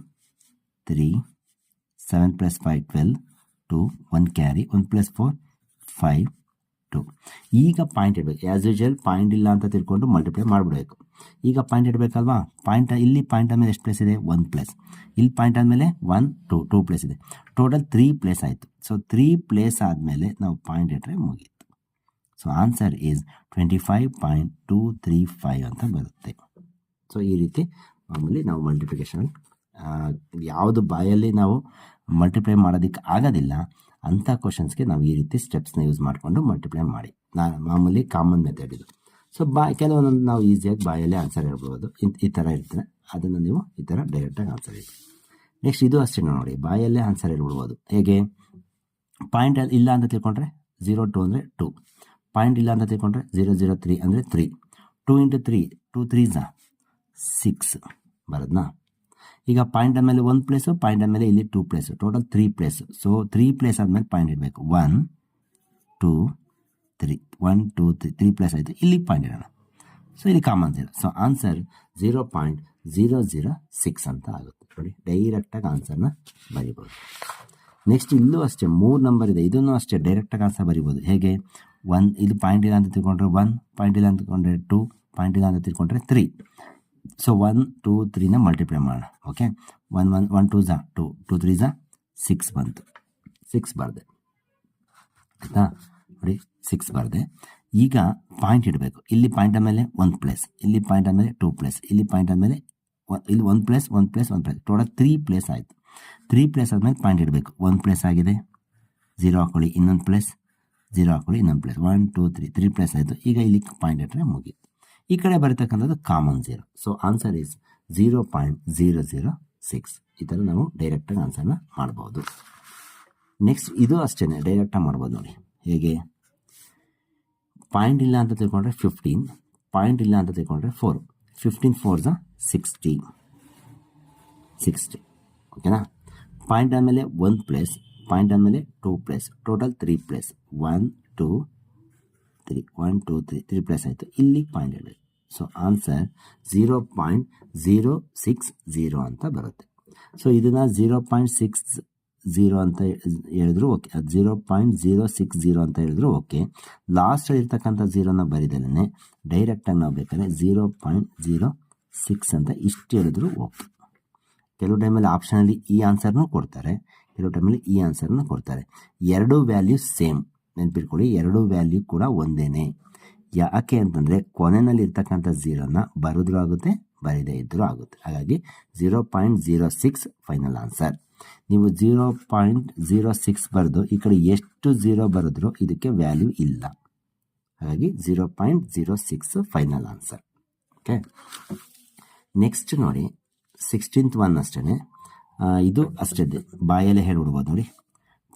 three seven plus five twelve two one carry one plus four five two ಈಗ point ಇಡಬೇಕು. As usual point ಇಲ್ಲ ಅಂತ ತಿಳ್ಕೊಂಡು multiply ಮಾಡಿಬಿಡಬೇಕು. ಈಗ point ಇಡಬೇಕಲ್ವಾ? ಪಾಯಿಂಟ್ ಇಲ್ಲಿ ಪಾಯಿಂಟ್ ಆದಮೇಲೆ ಎಷ್ಟು ಪ್ಲೇಸ್ ಇದೆ? ಒನ್ ಪ್ಲಸ್ ಇಲ್ಲಿ ಪಾಯಿಂಟ್ ಆದಮೇಲೆ ಒನ್ ಟು ಟೂ ಪ್ಲೇಸ್ ಇದೆ. ಟೋಟಲ್ ತ್ರೀ ಪ್ಲೇಸ್ ಆಯಿತು. ಸೊ ತ್ರೀ ಪ್ಲೇಸ್ ಆದಮೇಲೆ ನಾವು ಪಾಯಿಂಟ್ ಇಟ್ಟರೆ ಮುಗೀತು. So answer is twenty five point two three five ಅಂತ ಬರುತ್ತೆ. ಸೊ ಈ ರೀತಿ ಮಾಮೂಲಿ ನಾವು ಮಲ್ಟಿಪ್ಲಿಕೇಶನ್ ಯಾವುದು ಬಾಯಲ್ಲಿ ನಾವು ಮಲ್ಟಿಪ್ಲೈ ಮಾಡೋದಕ್ಕೆ ಆಗೋದಿಲ್ಲ, ಅಂಥ ಕ್ವಶನ್ಸ್ಗೆ ನಾವು ಈ ರೀತಿ ಸ್ಟೆಪ್ಸ್ನ ಯೂಸ್ ಮಾಡಿಕೊಂಡು ಮಲ್ಟಿಪ್ಲೈ ಮಾಡಿ. ನಾ, ಮಾಮೂಲಿ ಕಾಮನ್ ಮೆಥಡ್ ಇದು. ಸೊ ಬಾ, ಕೆಲವೊಂದೊಂದು ನಾವು ಈಸಿಯಾಗಿ ಬಾಯಲ್ಲೇ ಆನ್ಸರ್ ಹೇಳ್ಬೋದು. ಈ ಥರ ಇರ್ತದೆ. ಅದನ್ನು ನೀವು ಈ ಥರ ಡೈರೆಕ್ಟಾಗಿ ಆನ್ಸರ್ ಹೇಳಿ ನೆಕ್ಸ್ಟ್ ಇದು ಅಷ್ಟೇ ನೋಡಿ. ಬಾಯಲ್ಲೇ ಆನ್ಸರ್ ಹೇಳ್ಬಿಡ್ಬೋದು. ಹೇಗೆ? ಪಾಯಿಂಟ್ ಇಲ್ಲ ಅಂತ ತಿಳ್ಕೊಂಡ್ರೆ ಝೀರೋ ಟು ಅಂದರೆ ಟು ಪಾಯಿಂಟ್ ಇಲ್ಲ ಅಂತ ತಿಳ್ಕೊಂಡ್ರೆ ಝೀರೋ ಜೀರೋ ತ್ರೀ ಅಂದರೆ three two into three two three Jha six ಬರೋದಾ ಈಗ ಪಾಯಿಂಟ್ ಆದಮೇಲೆ ಒಂದು ಪ್ಲೇಸು ಪಾಯಿಂಟ್ ಆದಮೇಲೆ ಇಲ್ಲಿ two place total three place so three place ಆದಮೇಲೆ ಪಾಯಿಂಟ್ ಇಡಬೇಕು. One two three one two three three place ಆಯಿತು. ಇಲ್ಲಿ ಪಾಯಿಂಟ್ ಇಡೋಣ. ಸೊ ಇಲ್ಲಿ common zero so answer zero point zero zero six ಅಂತ ಆಗುತ್ತೆ. ನೋಡಿ ಡೈರೆಕ್ಟಾಗಿ ಆನ್ಸರ್ನ ಬರಿಬೋದು. ನೆಕ್ಸ್ಟ್ ಇಲ್ಲೂ ಅಷ್ಟೇ, ಮೂರು ನಂಬರ್ ಇದೆ. ಇದನ್ನು ಅಷ್ಟೇ ಡೈರೆಕ್ಟಾಗಿ ಆನ್ಸರ್ ಬರಿಬೋದು. ಹೇಗೆ? ಒನ್ ಇದು ಪಾಯಿಂಟ್ ಇಲ್ಲ ಅಂತ ತಿಳ್ಕೊಂಡ್ರೆ ಒನ್ ಪಾಯಿಂಟ್ ಇಲ್ಲ ಅಂತ ತಿಳ್ಕೊಂಡ್ರೆ ಟೂ ಪಾಯಿಂಟ್ ಇಲ್ಲ ಅಂತ ತಿಳ್ಕೊಂಡ್ರೆ ತ್ರೀ ಸೊ ಒನ್ ಟೂ ತ್ರೀನ ಮಲ್ಟಿಪ್ಲೈ ಮಾಡೋಣ. Okay one one one two Jha two two three ಝಾ ಸಿಕ್ಸ್ ಬಂತು. ಸಿಕ್ಸ್ ಬರದೆ. ಆಯಿತಾ? ನೋಡಿ ಸಿಕ್ಸ್ ಬರದೆ. ಈಗ ಪಾಯಿಂಟ್ ಇಡಬೇಕು. ಇಲ್ಲಿ ಪಾಯಿಂಟ್ ಆದಮೇಲೆ ಒಂದು ಪ್ಲೇಸ್ ಇಲ್ಲಿ ಪಾಯಿಂಟ್ ಆದಮೇಲೆ ಟೂ ಪ್ಲೇಸ್ ಇಲ್ಲಿ ಪಾಯಿಂಟ್ ಆದಮೇಲೆ ಇಲ್ಲಿ ಒಂದು ಪ್ಲೇಸ್ ಒಂದು place one place total three place ಆಯಿತು. ತ್ರೀ ಪ್ಲೇಸ್ ಆದಮೇಲೆ ಪಾಯಿಂಟ್ ಇಡಬೇಕು. ಒಂದು ಪ್ಲೇಸ್ ಆಗಿದೆ. ಝೀರೋ ಹಾಕೊಳ್ಳಿ. ಇನ್ನೊಂದು ಪ್ಲೇಸ್ ಝೀರೋ ಹಾಕೊಳ್ಳಿ, ಇನ್ನೊಂದು place one two three three place ಆಯಿತು. ಈಗ ಇಲ್ಲಿ ಪಾಯಿಂಟ್ ಇಟ್ಟರೆ ಮುಗೀತು. ಈ ಕಡೆ ಬರತಕ್ಕಂಥದ್ದು common zero so answer is zero point zero zero six ಈ ಥರ ನಾವು ಡೈರೆಕ್ಟಾಗಿ ಆನ್ಸರ್ನ ಮಾಡ್ಬೋದು. ನೆಕ್ಸ್ಟ್ ಇದು ಅಷ್ಟೇ ಡೈರೆಕ್ಟಾಗಿ ಮಾಡ್ಬೋದು ನೋಡಿ. ಹೇಗೆ? ಪಾಯಿಂಟ್ ಇಲ್ಲ ಅಂತ ತಿಳ್ಕೊಂಡ್ರೆ ಫಿಫ್ಟೀನ್ ಪಾಯಿಂಟ್ ಇಲ್ಲ ಅಂತ ತಿಳ್ಕೊಂಡ್ರೆ ಫೋರ್ ಫಿಫ್ಟೀನ್ ಫೋರ್ ಝ ಸಿಕ್ಸ್ಟೀನ್ ಸಿಕ್ಸ್ಟಿ ಓಕೆನಾ ಪಾಯಿಂಟ್ ಆದಮೇಲೆ ಒಂದು ಪ್ಲೇಸ್ ಪಾಯಿಂಟ್ ಆದಮೇಲೆ two place total three place one two three one two three three place ಆಯಿತು. ಇಲ್ಲಿ ಪಾಯಿಂಟ್ ಇಡಬೇಕು so answer zero point zero six zero ಅಂತ ಬರುತ್ತೆ. ಸೊ ಇದನ್ನು ಝೀರೋ ಪಾಯಿಂಟ್ ಸಿಕ್ಸ್ ಝೀರೋ ಅಂತ ಹೇಳಿದ್ರು ಓಕೆ ಅದು zero point zero six zero ಅಂತ ಹೇಳಿದ್ರು ಓಕೆ ಲಾಸ್ಟಲ್ಲಿ ಇರ್ತಕ್ಕಂಥ ಝೀರೋನ ಬರಿದಲ್ಲೇ ಡೈರೆಕ್ಟಾಗಿ ನಾವು ಬೇಕಾದ್ರೆ ಝೀರೋ ಪಾಯಿಂಟ್ ಝೀರೋ ಸಿಕ್ಸ್ ಅಂತ ಇಷ್ಟು ಹೇಳಿದ್ರು ಓಕೆ ಕೆಲವು ಟೈಮಲ್ಲಿ ಆಪ್ಷನಲ್ಲಿ ಈ ಆನ್ಸರ್ನೂ ಕೊಡ್ತಾರೆ. ಕೆಲವು ಟೈಮಲ್ಲಿ ಈ ಆನ್ಸರ್ನ ಕೊಡ್ತಾರೆ. ಎರಡೂ ವ್ಯಾಲ್ಯೂ ಸೇಮ್ ನೆನ್ಪಿಟ್ಕೊಳ್ಳಿ, ಎರಡೂ ವ್ಯಾಲ್ಯೂ ಕೂಡ ಒಂದೇನೆ. ಯಾಕೆ ಅಂತಂದರೆ ಕೊನೆಯಲ್ಲಿ ಇರ್ತಕ್ಕಂಥ ಝೀರೋನ ಬರೆದ್ರೂ ಆಗುತ್ತೆ, ಬರೀದೇ ಇದ್ದರೂ ಆಗುತ್ತೆ. ಹಾಗಾಗಿ zero point zero six final answer ನೀವು ಝೀರೋ ಪಾಯಿಂಟ್ ಝೀರೋ ಸಿಕ್ಸ್ ಬರೆದು ಈ ಕಡೆ ಎಷ್ಟು ಝೀರೋ ಬರೆದ್ರೂ ಇದಕ್ಕೆ ವ್ಯಾಲ್ಯೂ ಇಲ್ಲ. ಹಾಗಾಗಿ zero point zero six final answer okay next ನೋಡಿ ಸಿಕ್ಸ್ಟೀನ್ತ್ ಒನ್ ಅಷ್ಟೇ ಇದು ಅಷ್ಟೇ ಬಾಯಲ್ಲೇ ಹೇಳ್ಬಿಡ್ಬೋದು ನೋಡಿ.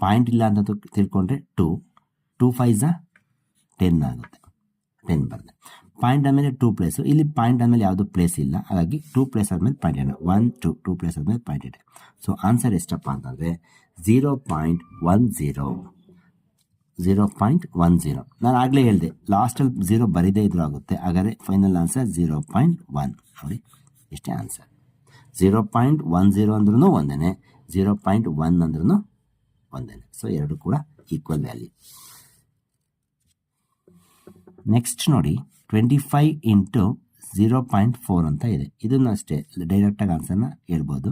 ಪಾಯಿಂಟ್ ಇಲ್ಲ ಅಂತ ತಿಳ್ಕೊಂಡ್ರೆ ಟೂ ಟೂ ಝಾ ಟೆನ್ ಆಗುತ್ತೆ. ಟೆನ್ ಬರುತ್ತೆ. ಪಾಯಿಂಟ್ ಆದಮೇಲೆ ಟೂ ಪ್ಲೇಸು ಇಲ್ಲಿ ಪಾಯಿಂಟ್ ಆದಮೇಲೆ ಯಾವುದು ಪ್ಲೇಸ್ ಇಲ್ಲ. ಹಾಗಾಗಿ ಟೂ ಪ್ಲೇಸ್ ಆದಮೇಲೆ ಪಾಯಿಂಟ್ ಎರಡು ಒನ್ ಟು ಟೂ ಪ್ಲೇಸ್ ಆದಮೇಲೆ ಪಾಯಿಂಟ್ ಎರಡು ಸೊ ಆನ್ಸರ್ ಎಷ್ಟಪ್ಪ ಅಂತಂದರೆ zero point one zero zero point one zero ನಾನು ಆಗಲೇ ಹೇಳಿದೆ. ಲಾಸ್ಟಲ್ಲಿ ಝೀರೋ ಬರೀದೇ ಇದ್ರೂ ಆಗುತ್ತೆ. ಹಾಗಾದರೆ final answer zero point one ನೋಡಿ. ಇಷ್ಟೇ answer zero point one zero ಅಂದ್ರೂ ಒಂದೇ ಝೀರೋ ಪಾಯಿಂಟ್ ಒನ್ ಅಂದ್ರೂ ಒಂದೇ ಸೊ ಎರಡು ಕೂಡ ಈಕ್ವಲ್ ವ್ಯಾಲ್ಯೂ ನೆಕ್ಸ್ಟ್ ನೋಡಿ twenty five into zero point four ಅಂತ ಇದೆ. ಇದನ್ನು ಅಷ್ಟೇ ಡೈರೆಕ್ಟಾಗಿ ಆನ್ಸರ್ನ ಹೇಳ್ಬೋದು.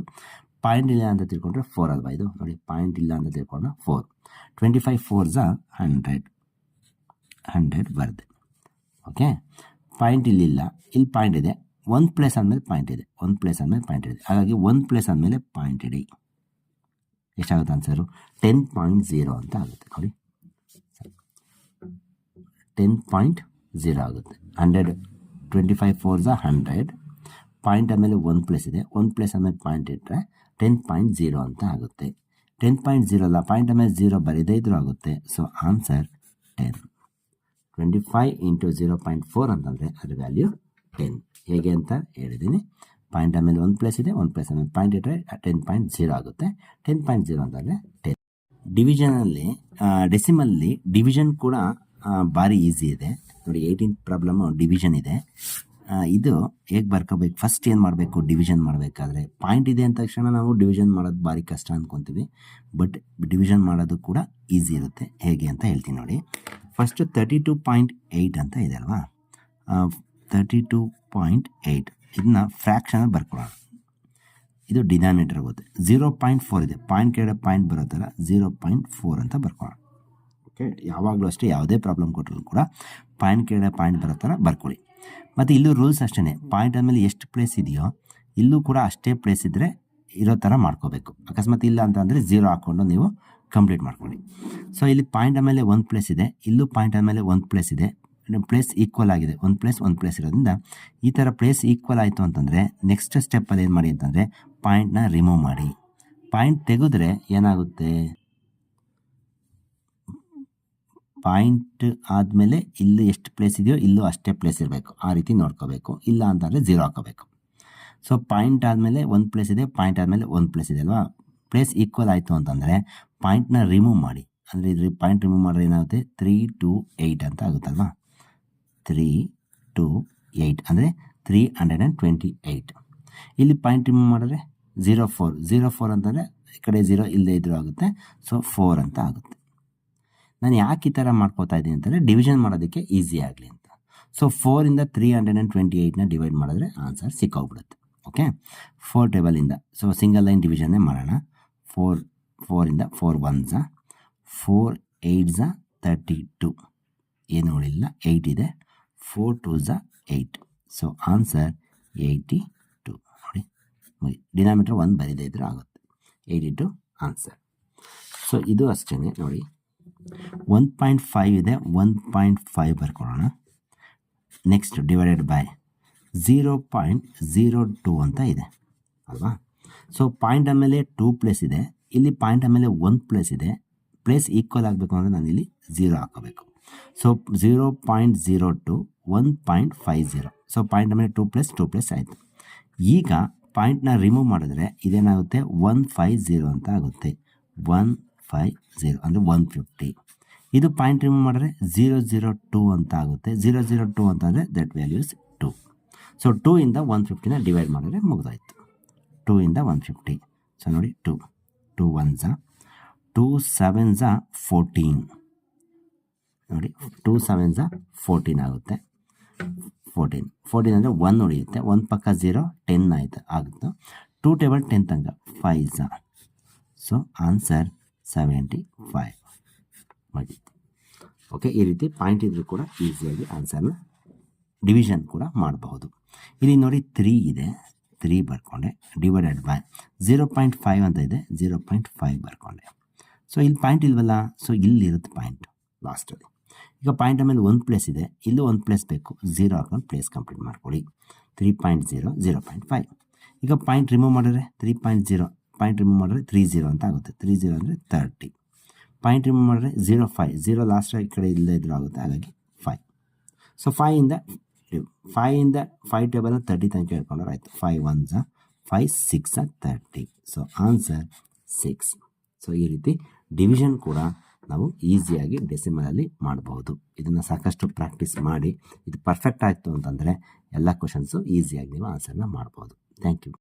ಪಾಯಿಂಟ್ ಇಲ್ಲ ಅಂತ ತಿಳ್ಕೊಂಡ್ರೆ ಫೋರ್ ಅಲ್ವಾ ಇದು? ನೋಡಿ ಪಾಯಿಂಟ್ ಇಲ್ಲ ಅಂತ ತಿಳ್ಕೊಂಡ್ರೆ ಫೋರ್ ಟ್ವೆಂಟಿ ಫೈವ್ ಫೋರ್ ಝ ಹಂಡ್ರೆಡ್ ಹಂಡ್ರೆಡ್ ಬರ್ದೆ. ಓಕೆ ಪಾಯಿಂಟ್ ಇಲ್ಲಿಲ್ಲ. ಇಲ್ಲಿ ಪಾಯಿಂಟ್ ಇದೆ. ಒಂದು ಪ್ಲೇಸ್ ಆದಮೇಲೆ ಪಾಯಿಂಟ್ ಇದೆ. ಒಂದು ಪ್ಲೇಸ್ ಆದಮೇಲೆ ಪಾಯಿಂಟ್ ಇದೆ. ಹಾಗಾಗಿ ಒಂದು ಪ್ಲೇಸ್ ಆದಮೇಲೆ ಪಾಯಿಂಟ್ ಇಡಿ ಎಷ್ಟಾಗುತ್ತೆ ಆನ್ಸರು ಟೆನ್ ಪಾಯಿಂಟ್ ಝೀರೋ ಅಂತ ಆಗುತ್ತೆ. ನೋಡಿ. ಟೆನ್ ಪಾಯಿಂಟ್ ಝೀರೋ ಆಗುತ್ತೆ. ಹಂಡ್ರೆಡ್ ಟ್ವೆಂಟಿ ಫೈವ್ ಫೋರ್ ಝ ಹಂಡ್ರೆಡ್ ಪಾಯಿಂಟ್ ಆಮೇಲೆ ಒಂದು ಪ್ಲೇಸ್ ಇದೆ. ಒಂದು ಪ್ಲೇಸ್ ಆದಮೇಲೆ ಪಾಯಿಂಟ್ ಇಟ್ಟರೆ ಟೆನ್ ಪಾಯಿಂಟ್ ಝೀರೋ ಅಂತ ಆಗುತ್ತೆ. ಟೆನ್ ಪಾಯಿಂಟ್ ಝೀರೋ ಅಲ್ಲ ಪಾಯಿಂಟ್ ಆಮೇಲೆ ಝೀರೋ ಬರೀದೇ ಇದ್ರೂ ಆಗುತ್ತೆ. So answer ten twenty five into zero point four ಅಂತಂದರೆ ಅದ್ರ ವ್ಯಾಲ್ಯೂ ಟೆನ್ ಹೇಗೆ ಅಂತ ಹೇಳಿದ್ದೀನಿ. ಪಾಯಿಂಟ್ ಆಮೇಲೆ ಒಂದು ಪ್ಲೇಸ್ ಇದೆ ಒಂದು ಪ್ಲೇಸ್ ಆಮೇಲೆ ಪಾಯಿಂಟ್ ಇಟ್ಟರೆ ಟೆನ್ ಪಾಯಿಂಟ್ ಜೀರೋ ಆಗುತ್ತೆ. ಟೆನ್ ಪಾಯಿಂಟ್ ಜೀರೋ ಅಂತಂದರೆ ಟೆನ್ ಡಿವಿಷನಲ್ಲಿ ಡೆಸಿಮಲ್ಲಿ ಡಿವಿಷನ್ ಕೂಡ ಭಾರಿ ಈಸಿ ಇದೆ. ನೋಡಿ ಏಯ್ಟೀನ್ ಪ್ರಾಬ್ಲಮ್ಮು ಡಿವಿಷನ್ ಇದೆ. ಇದು ಹೇಗೆ ಬರ್ಕೋಬೇಕು? ಫಸ್ಟ್ ಏನು ಮಾಡಬೇಕು? ಡಿವಿಷನ್ ಮಾಡಬೇಕಾದ್ರೆ ಪಾಯಿಂಟ್ ಇದೆ ಅಂದ ತಕ್ಷಣ ನಾವು ಡಿವಿಷನ್ ಮಾಡೋದು ಭಾರಿ ಕಷ್ಟ ಅಂದ್ಕೊತೀವಿ ಬಟ್ ಡಿವಿಷನ್ ಮಾಡೋದು ಕೂಡ ಈಸಿ ಇರುತ್ತೆ. ಹೇಗೆ ಅಂತ ಹೇಳ್ತೀನಿ ನೋಡಿ. First thirty two point eight ಅಂತ ಇದೆ ಅಲ್ವಾ? ತರ್ಟಿ ಟು ಪಾಯಿಂಟ್ ಏಯ್ಟ್ ಇದನ್ನ ಫ್ರ್ಯಾಕ್ಷನ್ ಬರ್ಕೊಳ್ಳೋಣ. ಇದು ಡಿನಾಮಿನೇಟರ್ ಆಗುತ್ತೆ. ಝೀರೋ ಪಾಯಿಂಟ್ ಫೋರ್ ಇದೆ. ಪಾಯಿಂಟ್ ಕೆಳಗಡೆ ಪಾಯಿಂಟ್ ಬರೋ ಥರ ಝೀರೋ ಪಾಯಿಂಟ್ ಫೋರ್ ಅಂತ ಬರ್ಕೊಳ್ಳೋಣ. ಓಕೆ ಯಾವಾಗಲೂ ಅಷ್ಟೇ ಯಾವುದೇ ಪ್ರಾಬ್ಲಮ್ ಕೊಟ್ಟರು ಕೂಡ ಪಾಯಿಂಟ್ ಕೆಳಗಡೆ ಪಾಯಿಂಟ್ ಬರೋ ಥರ ಬರ್ಕೊಳ್ಳಿ. ಮತ್ತು ಇಲ್ಲೂ ರೂಲ್ಸ್ ಅಷ್ಟೇ ಪಾಯಿಂಟ್ ಆದಮೇಲೆ ಎಷ್ಟು ಪ್ಲೇಸ್ ಇದೆಯೋ, ಇಲ್ಲೂ ಕೂಡ ಅಷ್ಟೇ ಪ್ಲೇಸ್ ಇದ್ದರೆ ಇರೋ ಥರ ಮಾಡ್ಕೋಬೇಕು. ಅಕಸ್ಮಾತ್ ಇಲ್ಲ ಅಂತ ಅಂದರೆ ಝೀರೋ ಹಾಕ್ಕೊಂಡು ನೀವು ಕಂಪ್ಲೀಟ್ ಮಾಡ್ಕೊಳ್ಳಿ. ಸೊ ಇಲ್ಲಿ ಪಾಯಿಂಟ್ ಆದಮೇಲೆ ಒಂದು ಪ್ಲೇಸ್ ಇದೆ. ಇಲ್ಲೂ ಪಾಯಿಂಟ್ ಆದಮೇಲೆ ಒಂದು ಪ್ಲೇಸ್ ಇದೆ. ಪ್ಲೇಸ್ ಈಕ್ವಲ್ ಆಗಿದೆ. ಒಂದು ಪ್ಲೇಸ್ ಒಂದು ಪ್ಲೇಸ್ ಇರೋದ್ರಿಂದ ಈ ಥರ ಪ್ಲೇಸ್ ಈಕ್ವಲ್ ಆಯಿತು ಅಂತಂದರೆ ನೆಕ್ಸ್ಟ್ ಸ್ಟೆಪ್ಪಲ್ಲಿ ಏನು ಮಾಡಿ ಅಂತಂದರೆ ಪಾಯಿಂಟ್ನ ರಿಮೂವ್ ಮಾಡಿ. ಪಾಯಿಂಟ್ ತೆಗೆದ್ರೆ ಏನಾಗುತ್ತೆ? ಪಾಯಿಂಟ್ ಆದಮೇಲೆ ಇಲ್ಲಿ ಎಷ್ಟು ಪ್ಲೇಸ್ ಇದೆಯೋ ಇಲ್ಲೂ ಅಷ್ಟೇ ಪ್ಲೇಸ್ ಇರಬೇಕು. ಆ ರೀತಿ ನೋಡ್ಕೋಬೇಕು. ಇಲ್ಲ ಅಂತಂದರೆ ಝೀರೋ ಹಾಕೋಬೇಕು. ಸೊ ಪಾಯಿಂಟ್ ಆದಮೇಲೆ ಒಂದು ಪ್ಲೇಸ್ ಇದೆ ಪಾಯಿಂಟ್ ಆದಮೇಲೆ ಒಂದು ಪ್ಲೇಸ್ ಇದೆ ಅಲ್ವಾ? ಪ್ಲೇಸ್ ಈಕ್ವಲ್ ಆಯಿತು ಅಂತಂದರೆ ಪಾಯಿಂಟ್ನ ರಿಮೂವ್ ಮಾಡಿ. ಅಂದರೆ ಇದ್ರ ಪಾಯಿಂಟ್ ರಿಮೂವ್ ಮಾಡಿದ್ರೆ ಏನಾಗುತ್ತೆ? ತ್ರೀ ಟು ಏಯ್ಟ್ ಅಂತ ಆಗುತ್ತಲ್ವಾ? ತ್ರೀ ಟು ಏಯ್ಟ್ ಅಂದರೆ three hundred and twenty eight ಇಲ್ಲಿ ಪಾಯಿಂಟ್ ರಿಮೂವ್ ಮಾಡಿದ್ರೆ ಝೀರೋ ಫೋರ್ ಝೀರೋ ಫೋರ್ ಅಂತಂದರೆ ಈ ಕಡೆ ಝೀರೋ ಇಲ್ಲದೆ ಇದ್ರೂ ಆಗುತ್ತೆ. ಸೊ ಫೋರ್ ಅಂತ ಆಗುತ್ತೆ. ನಾನು ಯಾಕೆ ಈ ಥರ ಮಾಡ್ಕೋತಾ ಇದ್ದೀನಿ ಅಂತಂದರೆ ಡಿವಿಷನ್ ಮಾಡೋದಕ್ಕೆ ಈಸಿ ಆಗಲಿ ಅಂತ. ಸೊ ಫೋರಿಂದ ತ್ರೀ ಹಂಡ್ರೆಡ್ ಆ್ಯಂಡ್ ಟ್ವೆಂಟಿ ಏಯ್ಟ್ನ ಡಿವೈಡ್ ಮಾಡಿದ್ರೆ ಆನ್ಸರ್ ಸಿಕ್ಕೋಗ್ಬಿಡುತ್ತೆ. ಓಕೆ ಫೋರ್ ಟೇಬಲಿಂದ ಸೊ ಸಿಂಗಲ್ ಲೈನ್ ಡಿವಿಷನ್ನೇ ಮಾಡೋಣ. Four ಫೋರಿಂದ four ones four eights thirty two ಏನು ಉಳಿಲ್ಲ. ಏಯ್ಟ್ ಇದೆ. Four two ಝ eight so answer eighty two ನೋಡಿ ಮುಗಿ ಡಿನಾಮಿನೇಟರ್ ಒಂದು ಬರೀದೇ ಇದ್ರೂ ಆಗುತ್ತೆ. ಏಯ್ಟಿ ಟು ಆನ್ಸರ್ ಸೊ ಇದು ಅಷ್ಟೇ ನೋಡಿ. ಒನ್ ಪಾಯಿಂಟ್ ಫೈವ್ ಇದೆ one point five ಬರ್ಕೊಳ್ಳೋಣ. Next divided by zero point zero two ಅಂತ ಇದೆ. ಅಲ್ವಾ? ಸೊ ಪಾಯಿಂಟ್ ಆಮೇಲೆ ಟೂ ಪ್ಲೇಸ್ ಇದೆ. ಇಲ್ಲಿ ಪಾಯಿಂಟ್ ಆಮೇಲೆ ಒಂದು ಪ್ಲೇಸ್ ಇದೆ. ಪ್ಲೇಸ್ ಈಕ್ವಲ್ ಆಗಬೇಕು ಅಂದರೆ ನಾನು ಇಲ್ಲಿ ಝೀರೋ ಹಾಕೋಬೇಕು so zero point zero two one point five zero so point ಆಮೇಲೆ ಟೂ ಪ್ಲಸ್ ಟೂ ಪ್ಲಸ್ ಆಯಿತು. ಈಗ ಪಾಯಿಂಟ್ನ ರಿಮೂವ್ ಮಾಡಿದ್ರೆ ಇದೇನಾಗುತ್ತೆ? ಒನ್ ಫೈವ್ ಝೀರೋ ಅಂತ ಆಗುತ್ತೆ. ಒನ್ ಫೈವ್ ಝೀರೋ ಅಂದರೆ ಒನ್ ಫಿಫ್ಟಿ ಇದು ಪಾಯಿಂಟ್ ರಿಮೂವ್ ಮಾಡಿದ್ರೆ ಝೀರೋ ಝೀರೋ ಟೂ ಅಂತ ಆಗುತ್ತೆ. ಝೀರೋ ಝೀರೋ ಟೂ ಅಂತಂದರೆ that values two so two ಇಂದ ಒನ್ ಫಿಫ್ಟಿನ ಡಿವೈಡ್ ಮಾಡಿದ್ರೆ ಮುಗಿದಾಯಿತು. ಟೂ ಇಂದ ಒನ್ ಫಿಫ್ಟಿ ಸೊ ನೋಡಿ ಟೂ ಟೂ ಒನ್ ಝ ಟೂ ಸೆವೆನ್ ಝ ಫೋರ್ಟೀನ್ ನೋಡಿ ಟೂ ಸೆವೆನ್ ಝ ಫೋರ್ಟೀನ್ ಆಗುತ್ತೆ. ಫೋರ್ಟೀನ್ ಫೋರ್ಟೀನ್ ಅಂದರೆ ಒನ್ ಉಳಿಯುತ್ತೆ. ಒನ್ ಪಕ್ಕ ಝೀರೋ ಟೆನ್ ಆಯಿತು, ಆಗುತ್ತೆ? ಟೂ ಟೇಬಲ್ ಟೆನ್ ತಂಗ five ಝ so answer seventy five ಮಾಡಿತ್ತು ಓಕೆ ಈ ರೀತಿ ಪಾಯಿಂಟ್ ಇದ್ರೂ ಕೂಡ ಈಸಿಯಾಗಿ ಆನ್ಸರ್ನ ಡಿವಿಷನ್ ಕೂಡ ಮಾಡಬಹುದು. ಇಲ್ಲಿ ನೋಡಿ ತ್ರೀ ಇದೆ. Three ಬರ್ಕೊಂಡೆ. Divided by zero point five ಅಂತ ಇದೆ. ಝೀರೋ ಪಾಯಿಂಟ್ ಫೈವ್ ಬರ್ಕೊಂಡೆ. ಸೊ ಇಲ್ಲಿ ಪಾಯಿಂಟ್ ಇಲ್ವಲ್ಲ? ಸೊ ಇಲ್ಲಿರುತ್ತೆ ಪಾಯಿಂಟ್ ಲಾಸ್ಟಲ್ಲಿ ಈಗ ಪಾಯಿಂಟ್ ಆಮೇಲೆ ಒಂದು ಪ್ಲೇಸ್ ಇದೆ. ಇಲ್ಲೂ ಒಂದು ಪ್ಲೇಸ್ ಬೇಕು. ಝೀರೋ ಹಾಕೊಂಡು ಪ್ಲೇಸ್ ಕಂಪ್ಲೀಟ್ ಮಾಡ್ಕೊಳ್ಳಿ. Three point zero zero point five ಈಗ ಪಾಯಿಂಟ್ ರಿಮೂವ್ ಮಾಡಿದ್ರೆ three point zero point remove ಮಾಡಿದ್ರೆ ತ್ರೀ ಝೀರೋ ಅಂತ ಆಗುತ್ತೆ. ತ್ರೀ ಝೀರೋ ಅಂದರೆ ತರ್ಟಿ ಪಾಯಿಂಟ್ ರಿಮೂವ್ ಮಾಡಿದ್ರೆ ಝೀರೋ ಫೈವ್ ಝೀರೋ ಲಾಸ್ಟ್ ಈ ಕಡೆ ಇಲ್ಲದೇ ಇದ್ರೂ ಆಗುತ್ತೆ. ಹಾಗಾಗಿ ಫೈವ್ ಸೊ ಫೈಯಿಂದ ಇಂದ ಫೈವ್ ಟೇಬಲ್ನ ತರ್ಟಿ ತನಕ ಹೇಳ್ಕೊಂಡ್ರೆ ಆಯಿತು. Five one ಝ five six thirty so answer six so ಈ ರೀತಿ ಡಿವಿಷನ್ ಕೂಡ ನಾವು ಈಸಿಯಾಗಿ ಡೆಸಿಮಲಲ್ಲಿ ಮಾಡಬಹುದು. ಇದನ್ನು ಸಾಕಷ್ಟು ಪ್ರಾಕ್ಟೀಸ್ ಮಾಡಿ, ಇದು ಪರ್ಫೆಕ್ಟ್ ಆಯಿತು ಅಂತಂದರೆ ಎಲ್ಲ ಕ್ವಶನ್ಸು ಈಸಿಯಾಗಿ ನೀವು ಆನ್ಸರ್ನ ಮಾಡ್ಬೋದು ಥ್ಯಾಂಕ್ ಯು